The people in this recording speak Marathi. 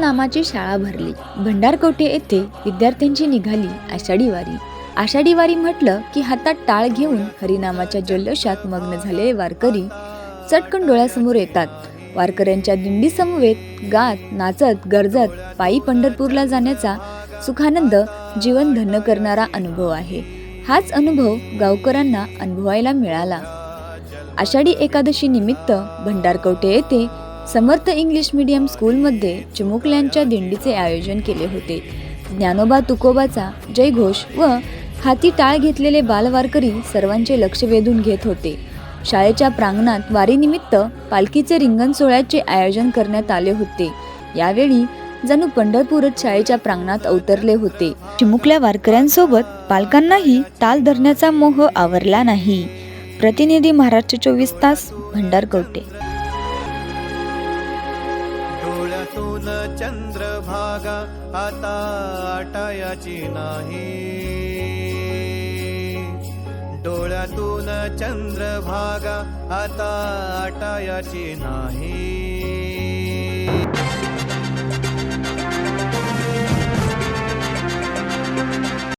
नामाची शाळा भरली. भंडारकोठे येथे विद्यार्थ्यांची निघाली आषाढी वारी. आषाढी वारी म्हटलं की हातात टाळ घेऊन हरिनामाच्या जल्लोषात मग्न झालेले वारकरी चटकन डोळ्यासमोर येतात. वारकऱ्यांच्या दिंडीसमवेत गात नाचत गरजत पायी पंढरपूरला जाण्याचा सुखानंद जीवन धन्य करणारा अनुभव आहे. हाच अनुभव गावकऱ्यांना अनुभवायला मिळाला. आषाढी एकादशी निमित्त भंडारकवटे येथे समर्थ इंग्लिश मीडियम स्कूलमध्ये चिमुकल्यांच्या दिंडीचे आयोजन केले होते. ज्ञानोबा तुकोबाचा जयघोष व हाती टाळ घेतलेले बालवारकरी सर्वांचे लक्ष वेधून घेत होते. शाळेच्या प्रांगणात वारीनिमित्त पालखीचे रिंगण सोहळ्याचे आयोजन करण्यात आले होते. यावेळी जणू पंढरपूरच शाळेच्या प्रांगणात अवतरले होते. चिमुकल्या वारकऱ्यांसोबत पालकांनाही ताल धरण्याचा मोह आवरला नाही. प्रतिनिधी महाराष्ट्र चोवीस तास भंडारकवटे. डोळ्यातून चंद्रभागा आता आटायाची नाही. डोळ्यातून चंद्रभागा आता आटायाची नाही.